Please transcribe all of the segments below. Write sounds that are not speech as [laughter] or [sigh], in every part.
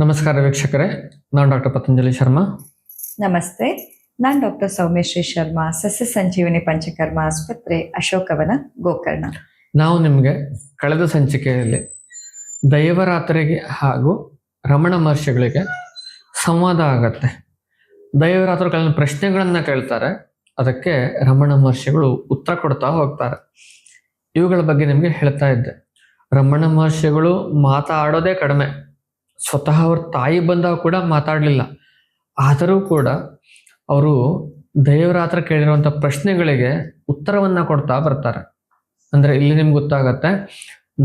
ನಮಸ್ಕಾರ ವೀಕ್ಷಕರೇ ನಾನು ಡಾಕ್ಟರ್ ಪತಂಜಲಿ ಶರ್ಮಾ. ನಮಸ್ತೆ ನಾನು ಡಾಕ್ಟರ್ ಸೌಮ್ಯಶ್ರೀ ಶರ್ಮಾ ಸಸ್ಯ ಸಂಜೀವಿನಿ ಪಂಚಕರ್ಮ ಆಸ್ಪತ್ರೆ ಅಶೋಕವನ ಗೋಕರ್ಣ. ನಾವು ನಿಮಗೆ ಕಳೆದ ಸಂಚಿಕೆಯಲ್ಲಿ ದೈವರಾತ್ರಿಗೆ ಹಾಗೂ ರಮಣ ಮಹರ್ಷಿಗಳಿಗೆ ಸಂವಾದ ಆಗತ್ತೆ. ದೈವರಾತ್ರಿ ಕೆಲವು ಪ್ರಶ್ನೆಗಳನ್ನು ಕೇಳ್ತಾರೆ ಅದಕ್ಕೆ ರಮಣ ಮಹರ್ಷಿಗಳು ಉತ್ತರ ಕೊಡ್ತಾ ಹೋಗ್ತಾರೆ. ಇವುಗಳ ಬಗ್ಗೆ ನಿಮಗೆ ಹೇಳ್ತಾ ಇದ್ದೆ. ರಮಣ ಮಹರ್ಷಿಗಳು ಮಾತಾಡೋದೇ ಕಡಿಮೆ. ಸ್ವತಃ ಅವ್ರ ತಾಯಿ ಬಂದಾಗ ಕೂಡ ಮಾತಾಡಲಿಲ್ಲ. ಆದರೂ ಕೂಡ ಅವರು ದೇವರ ಹತ್ರ ಕೇಳಿರುವಂಥ ಪ್ರಶ್ನೆಗಳಿಗೆ ಉತ್ತರವನ್ನು ಕೊಡ್ತಾ ಬರ್ತಾರೆ. ಅಂದರೆ ಇಲ್ಲಿ ನಿಮ್ಗೆ ಗೊತ್ತಾಗತ್ತೆ,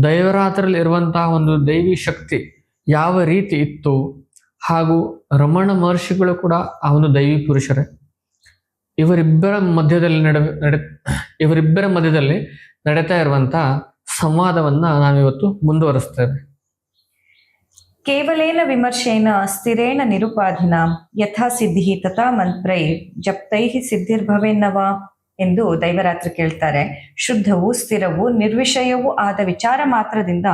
ದೇವರ ಹತ್ರಲ್ಲಿ ಇರುವಂತಹ ಒಂದು ದೈವಿ ಶಕ್ತಿ ಯಾವ ರೀತಿ ಇತ್ತು? ಹಾಗೂ ರಮಣ ಮಹರ್ಷಿಗಳು ಕೂಡ ಆ ಒಂದು ದೈವಿ ಪುರುಷರೇ. ಇವರಿಬ್ಬರ ಮಧ್ಯದಲ್ಲಿ ನಡೆ ನಡೆ, ಇವರಿಬ್ಬರ ಮಧ್ಯದಲ್ಲಿ ನಡೀತಾ ಇರುವಂತಹ ಸಂವಾದವನ್ನು ನಾವಿವತ್ತು ಮುಂದುವರಿಸ್ತೇವೆ. ಕೇವಲೇನ ವಿಮರ್ಶೇನ ಸ್ಥಿರೇಣ ನಿರುಪಾಧಿನ ಯಥಾ ಸಿದ್ಧಿ ತಥಾ ಮಂತ್ರೈ, ಜಪ್ತೈಹಿ ಸಿದ್ಧಿರ್ಭವೆನ್ನವಾ ಎಂದು ದೈವರಾತ್ರಿ ಕೇಳ್ತಾರೆ. ಶುದ್ಧವೂ ಸ್ಥಿರವೂ ನಿರ್ವಿಷಯವೂ ಆದ ವಿಚಾರ ಮಾತ್ರದಿಂದ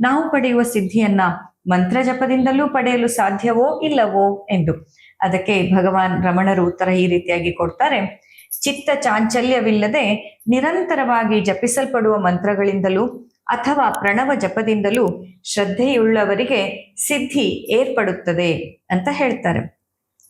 ನಾವು ಪಡೆಯುವ ಸಿದ್ಧಿಯನ್ನ ಮಂತ್ರ ಜಪದಿಂದಲೂ ಪಡೆಯಲು ಸಾಧ್ಯವೋ ಇಲ್ಲವೋ ಎಂದು. ಅದಕ್ಕೆ ಭಗವಾನ್ ರಮಣರು ಉತ್ತರ ಈ ರೀತಿಯಾಗಿ ಕೊಡ್ತಾರೆ. ಚಿತ್ತ ಚಾಂಚಲ್ಯವಿಲ್ಲದೆ ನಿರಂತರವಾಗಿ ಜಪಿಸಲ್ಪಡುವ ಮಂತ್ರಗಳಿಂದಲೂ ಅಥವಾ ಪ್ರಣವ ಜಪದಿಂದಲೂ ಶ್ರದ್ಧೆಯುಳ್ಳವರಿಗೆ ಸಿದ್ಧಿ ಏರ್ಪಡುತ್ತದೆ ಅಂತ ಹೇಳ್ತಾರೆ.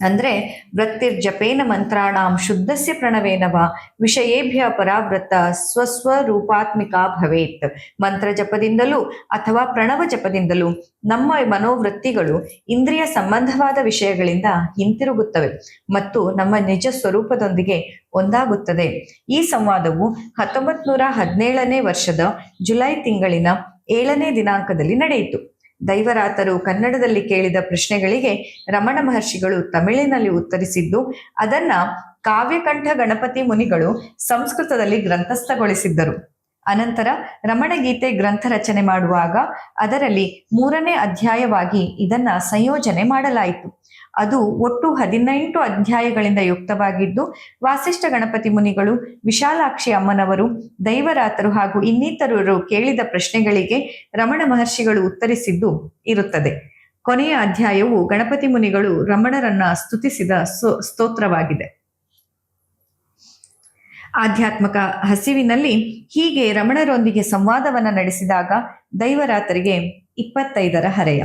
ಅಂದ್ರೆ ವೃತ್ತಿರ್ಜಪೇನ ಮಂತ್ರಾಣಾಂ ಶುದ್ಧಸ್ಯ ಪ್ರಣವೇನವ ವಿಷಯೇಭ್ಯ ಪರಾವೃತ್ತ ಸ್ವಸ್ವರೂಪಾತ್ಮಿಕ ಭವೇತ್. ಮಂತ್ರ ಜಪದಿಂದಲೂ ಅಥವಾ ಪ್ರಣವ ಜಪದಿಂದಲೂ ನಮ್ಮ ಮನೋವೃತ್ತಿಗಳು ಇಂದ್ರಿಯ ಸಂಬಂಧವಾದ ವಿಷಯಗಳಿಂದ ಹಿಂತಿರುಗುತ್ತವೆ ಮತ್ತು ನಮ್ಮ ನಿಜ ಸ್ವರೂಪದೊಂದಿಗೆ ಒಂದಾಗುತ್ತದೆ. ಈ ಸಂವಾದವು ಹತ್ತೊಂಬತ್ತು ನೂರ ಹದಿನೇಳನೇ ವರ್ಷದ ಜುಲೈ ತಿಂಗಳಿನ ಏಳನೇ ದಿನಾಂಕದಲ್ಲಿ ನಡೆಯಿತು. ದೈವರಾತರು ಕನ್ನಡದಲ್ಲಿ ಕೇಳಿದ ಪ್ರಶ್ನೆಗಳಿಗೆ ರಮಣ ಮಹರ್ಷಿಗಳು ತಮಿಳಿನಲ್ಲಿ ಉತ್ತರಿಸಿದ್ದು, ಅದನ್ನ ಕಾವ್ಯಕಂಠ ಗಣಪತಿ ಮುನಿಗಳು ಸಂಸ್ಕೃತದಲ್ಲಿ ಗ್ರಂಥಸ್ಥಗೊಳಿಸಿದ್ದರು. ಅನಂತರ ರಮಣಗೀತೆ ಗ್ರಂಥ ರಚನೆ ಮಾಡುವಾಗ ಅದರಲ್ಲಿ ಮೂರನೇ ಅಧ್ಯಾಯವಾಗಿ ಇದನ್ನ ಸಂಯೋಜನೆ ಮಾಡಲಾಯಿತು. ಅದು ಒಟ್ಟು ಹದಿನೆಂಟು ಅಧ್ಯಾಯಗಳಿಂದ ಯುಕ್ತವಾಗಿದ್ದು, ವಾಸಿಷ್ಠ ಗಣಪತಿ ಮುನಿಗಳು, ವಿಶಾಲಾಕ್ಷಿ ಅಮ್ಮನವರು, ದೈವರಾತರು ಹಾಗೂ ಇನ್ನಿತರರು ಕೇಳಿದ ಪ್ರಶ್ನೆಗಳಿಗೆ ರಮಣ ಮಹರ್ಷಿಗಳು ಉತ್ತರಿಸಿದ್ದು ಇರುತ್ತದೆ. ಕೊನೆಯ ಅಧ್ಯಾಯವು ಗಣಪತಿ ಮುನಿಗಳು ರಮಣರನ್ನ ಸ್ತುತಿಸಿದ ಸ್ತೋತ್ರವಾಗಿದೆ. ಆಧ್ಯಾತ್ಮಕ ಹಸಿವಿನಲ್ಲಿ ಹೀಗೆ ರಮಣರೊಂದಿಗೆ ಸಂವಾದವನ್ನ ನಡೆಸಿದಾಗ ದೈವರಾತರಿಗೆ ಇಪ್ಪತ್ತೈದರ ಹರೆಯ.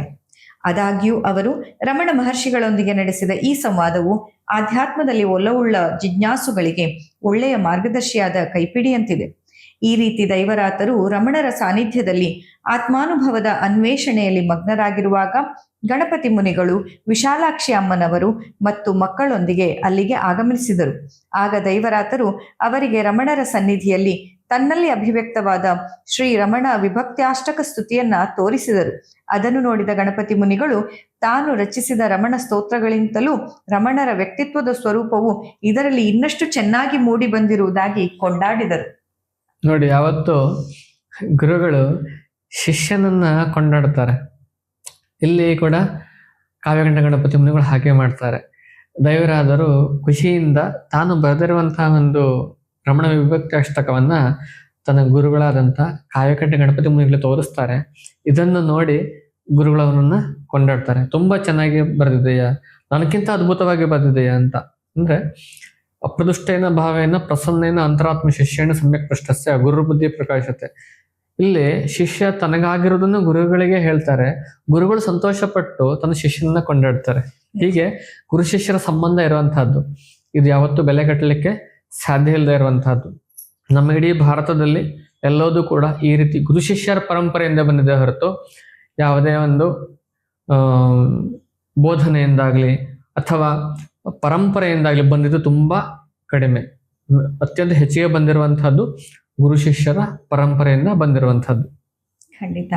ಆದಾಗ್ಯೂ ಅವರು ರಮಣ ಮಹರ್ಷಿಗಳೊಂದಿಗೆ ನಡೆಸಿದ ಈ ಸಂವಾದವು ಆಧ್ಯಾತ್ಮದಲ್ಲಿ ಒಲವುಳ್ಳ ಜಿಜ್ಞಾಸುಗಳಿಗೆ ಒಳ್ಳೆಯ ಮಾರ್ಗದರ್ಶಿಯಾದ ಕೈಪಿಡಿಯಂತಿದೆ. ಈ ರೀತಿ ದೈವರಾತರು ರಮಣರ ಸಾನ್ನಿಧ್ಯದಲ್ಲಿ ಆತ್ಮಾನುಭವದ ಅನ್ವೇಷಣೆಯಲ್ಲಿ ಮಗ್ನರಾಗಿರುವಾಗ ಗಣಪತಿ ಮುನಿಗಳು ವಿಶಾಲಾಕ್ಷಿ ಅಮ್ಮನವರು ಮತ್ತು ಮಕ್ಕಳೊಂದಿಗೆ ಅಲ್ಲಿಗೆ ಆಗಮಿಸಿದರು. ಆಗ ದೈವರಾತರು ಅವರಿಗೆ ರಮಣರ ಸನ್ನಿಧಿಯಲ್ಲಿ ತನ್ನಲ್ಲಿ ಅಭಿವ್ಯಕ್ತವಾದ ಶ್ರೀ ರಮಣ ವಿಭಕ್ತ್ಯಾಷ್ಟಕ ಸ್ತುತಿಯನ್ನ ತೋರಿಸಿದರು. ಅದನ್ನು ನೋಡಿದ ಗಣಪತಿ ಮುನಿಗಳು, ತಾನು ರಚಿಸಿದ ರಮಣ ಸ್ತೋತ್ರಗಳಿಂತಲೂ ರಮಣರ ವ್ಯಕ್ತಿತ್ವದ ಸ್ವರೂಪವು ಇದರಲ್ಲಿ ಇನ್ನಷ್ಟು ಚೆನ್ನಾಗಿ ಮೂಡಿ ಬಂದಿರುವುದಾಗಿ ಕೊಂಡಾಡಿದರು. ನೋಡಿ, ಯಾವತ್ತು ಗುರುಗಳು ಶಿಷ್ಯನನ್ನ ಕೊಂಡಾಡ್ತಾರೆ. ಇಲ್ಲಿ ಕೂಡ ಕಾವ್ಯಗಂಡ ಗಣಪತಿ ಮುನಿಗಳು ಹಾಗೆ ಮಾಡ್ತಾರೆ. ದೈವರಾದರೂ ಖುಷಿಯಿಂದ ತಾನು ಬರೆದಿರುವಂತಹ ಒಂದು ರಮಣ ವಿಭಕ್ತಿ ಅಷ್ಟಕವನ್ನ ತನ್ನ ಗುರುಗಳಾದಂಥ ಕಾಯಕಟ್ಟೆ ಗಣಪತಿ ಮುನಿಗಳು ತೋರಿಸ್ತಾರೆ. ಇದನ್ನು ನೋಡಿ ಗುರುಗಳವನನ್ನ ಕೊಂಡಾಡ್ತಾರೆ. ತುಂಬಾ ಚೆನ್ನಾಗಿ ಬರೆದಿದೆಯಾ? ನನಗಿಂತ ಅದ್ಭುತವಾಗಿ ಬರೆದಿದೆಯಾ ಅಂತ. ಅಂದ್ರೆ ಅಪ್ರದುಷ್ಟೇನ ಭಾವೇನ ಪ್ರಸನ್ನೇನ ಅಂತರಾತ್ಮ ಶಿಷ್ಯನ ಸಮ್ಯಕ್ ಪೃಷ್ಟಸ್ಯ ಗುರು ಬುದ್ಧಿ ಪ್ರಕಾಶತೆ. ಇಲ್ಲಿ ಶಿಷ್ಯ ತನಗಾಗಿರೋದನ್ನು ಗುರುಗಳಿಗೆ ಹೇಳ್ತಾರೆ. ಗುರುಗಳು ಸಂತೋಷಪಟ್ಟು ತನ್ನ ಶಿಷ್ಯನನ್ನ ಕೊಂಡಾಡ್ತಾರೆ. ಹೀಗೆ ಗುರು ಶಿಷ್ಯರ ಸಂಬಂಧ ಇರುವಂತಹದ್ದು. ಇದು ಯಾವತ್ತೂ ಬೆಲೆ ಕಟ್ಟಲಿಕ್ಕೆ ಸಾಧ್ಯ ಇಲ್ಲದೆ ಇರುವಂತಹದ್ದು. ನಮ್ಮ ಇಡೀ ಭಾರತದಲ್ಲಿ ಎಲ್ಲದೂ ಕೂಡ ಈ ರೀತಿ ಗುರು ಶಿಷ್ಯರ ಪರಂಪರೆಯಿಂದ ಬಂದಿದೆ ಹೊರತು ಯಾವುದೇ ಒಂದು ಬೋಧನೆಯಿಂದಾಗ್ಲಿ ಅಥವಾ ಪರಂಪರೆಯಿಂದಾಗ್ಲಿ ಬಂದಿದ್ದು ತುಂಬಾ ಕಡಿಮೆ. ಅತ್ಯಂತ ಹೆಚ್ಚಿಗೆ ಬಂದಿರುವಂತಹದ್ದು ಗುರು ಶಿಷ್ಯರ ಪರಂಪರೆಯಿಂದ ಬಂದಿರುವಂತಹದ್ದು. ಖಂಡಿತ.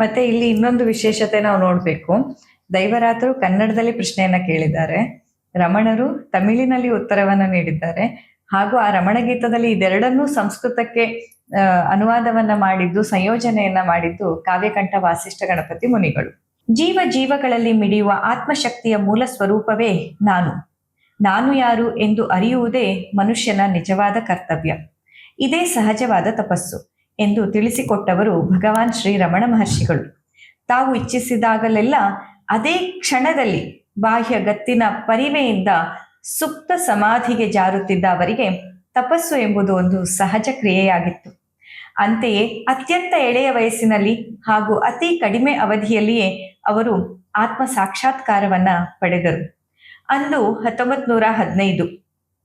ಮತ್ತೆ ಇಲ್ಲಿ ಇನ್ನೊಂದು ವಿಶೇಷತೆ ನಾವು ನೋಡ್ಬೇಕು. ದೈವರಾತರು ಕನ್ನಡದಲ್ಲಿ ಪ್ರಶ್ನೆಯನ್ನ ಕೇಳಿದ್ದಾರೆ. ರಮಣರು ತಮಿಳಿನಲ್ಲಿ ಉತ್ತರವನ್ನ ನೀಡಿದ್ದಾರೆ. ಹಾಗೂ ಆ ರಮಣ ಗೀತದಲ್ಲಿ ಇದೆರಡನ್ನೂ ಸಂಸ್ಕೃತಕ್ಕೆ ಅನುವಾದವನ್ನ ಮಾಡಿದ್ದು, ಸಂಯೋಜನೆಯನ್ನ ಮಾಡಿದ್ದು ಕಾವ್ಯಕಂಠ ವಾಸಿಷ್ಠ ಗಣಪತಿ ಮುನಿಗಳು. ಜೀವ ಜೀವಗಳಲ್ಲಿ ಮಿಡಿಯುವ ಆತ್ಮಶಕ್ತಿಯ ಮೂಲ ಸ್ವರೂಪವೇ ನಾನು. ನಾನು ಯಾರು ಎಂದು ಅರಿಯುವುದೇ ಮನುಷ್ಯನ ನಿಜವಾದ ಕರ್ತವ್ಯ. ಇದೇ ಸಹಜವಾದ ತಪಸ್ಸು ಎಂದು ತಿಳಿಸಿಕೊಟ್ಟವರು ಭಗವಾನ್ ಶ್ರೀ ರಮಣ ಮಹರ್ಷಿಗಳು. ತಾವು ಇಚ್ಛಿಸಿದಾಗಲೆಲ್ಲ ಅದೇ ಕ್ಷಣದಲ್ಲಿ ಬಾಹ್ಯ ಗತ್ತಿನ ಪರಿವೆಯಿಂದ ಸುಪ್ತ ಸಮಾಧಿಗೆ ಜಾರುತ್ತಿದ್ದ ಅವರಿಗೆ ತಪಸ್ಸು ಎಂಬುದು ಒಂದು ಸಹಜ ಕ್ರಿಯೆಯಾಗಿತ್ತು. ಅಂತೆಯೇ ಅತ್ಯಂತ ಎಳೆಯ ವಯಸ್ಸಿನಲ್ಲಿ ಹಾಗೂ ಅತಿ ಕಡಿಮೆ ಅವಧಿಯಲ್ಲಿಯೇ ಅವರು ಆತ್ಮ ಸಾಕ್ಷಾತ್ಕಾರವನ್ನ ಪಡೆದರು. ಅಂದು ಹತ್ತೊಂಬತ್ ನೂರ ಹದಿನೈದು,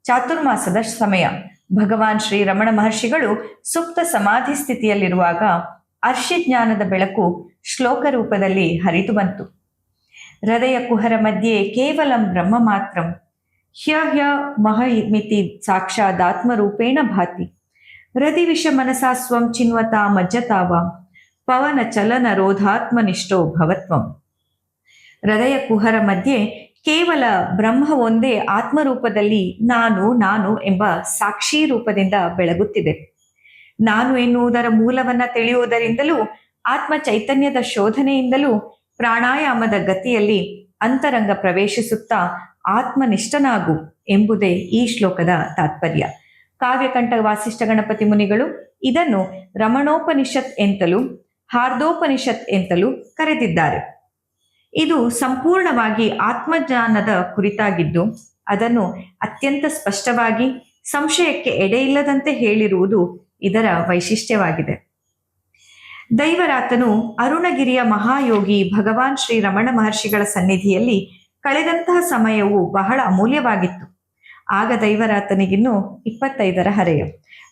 ಚಾತುರ್ಮಾಸದ ಸಮಯ. ಭಗವಾನ್ ಶ್ರೀ ರಮಣ ಮಹರ್ಷಿಗಳು ಸುಪ್ತ ಸಮಾಧಿ ಸ್ಥಿತಿಯಲ್ಲಿರುವಾಗ ಅರ್ಷಿಜ್ಞಾನದ ಬೆಳಕು ಶ್ಲೋಕ ರೂಪದಲ್ಲಿ ಹರಿದು ಬಂತು. ಹೃದಯ ಕುಹರ ಮಧ್ಯೆ ಕೇವಲಂ ಬ್ರಹ್ಮ ಮಾತ್ರಂ. ಹ್ಯ ಹ್ಯ ಮಹಮಿತಿ ಸಾಕ್ಷಾದಾತ್ಮರೂಪೇಣ ಭಾತಿ. ಹೃದಿ ವಿಷ ಮನಸಾ ಸ್ವಂ ಚಿನ್ವತಾ ಮಜ್ಜತಾವ ಪವನ ಚಲನ ರೋಧಾತ್ಮನಿಷ್ಠೋ ಭವತ್ವಂ. ಹೃದಯ ಕುಹರ ಮಧ್ಯೆ ಕೇವಲ ಬ್ರಹ್ಮ ಒಂದೇ ಆತ್ಮರೂಪದಲ್ಲಿ ನಾನು ನಾನು ಎಂಬ ಸಾಕ್ಷಿ ರೂಪದಿಂದ ಬೆಳಗುತ್ತಿದೆ. ನಾನು ಎನ್ನುವುದರ ಮೂಲವನ್ನ ತಿಳಿಯುವುದರಿಂದಲೂ, ಆತ್ಮ ಚೈತನ್ಯದ ಶೋಧನೆಯಿಂದಲೂ ಪ್ರಾಣಾಯಾಮದ ಗತಿಯಲ್ಲಿ ಅಂತರಂಗ ಪ್ರವೇಶಿಸುತ್ತಾ ಆತ್ಮನಿಷ್ಠನಾಗು ಎಂಬುದೇ ಈ ಶ್ಲೋಕದ ತಾತ್ಪರ್ಯ. ಕಾವ್ಯಕಂಠ ವಾಸಿಷ್ಠ ಗಣಪತಿ ಮುನಿಗಳು ಇದನ್ನು ರಮಣೋಪನಿಷತ್ ಎಂತಲೂ, ಹಾರ್ದೋಪನಿಷತ್ ಎಂತಲೂ ಕರೆದಿದ್ದಾರೆ. ಇದು ಸಂಪೂರ್ಣವಾಗಿ ಆತ್ಮಜ್ಞಾನದ ಕುರಿತಾಗಿದ್ದು, ಅದನ್ನು ಅತ್ಯಂತ ಸ್ಪಷ್ಟವಾಗಿ, ಸಂಶಯಕ್ಕೆ ಎಡೆಯಿಲ್ಲದಂತೆ ಹೇಳಿರುವುದು ಇದರ ವೈಶಿಷ್ಟ್ಯವಾಗಿದೆ. ದೈವರಾತನು ಅರುಣಗಿರಿಯ ಮಹಾಯೋಗಿ ಭಗವಾನ್ ಶ್ರೀ ರಮಣ ಮಹರ್ಷಿಗಳ ಸನ್ನಿಧಿಯಲ್ಲಿ ಕಳೆದಂತಹ ಸಮಯವು ಬಹಳ ಅಮೂಲ್ಯವಾಗಿತ್ತು. ಆಗ ದೈವರಾತನಿಗಿನ್ನೂ ಇಪ್ಪತ್ತೈದರ ಹರೆಯ.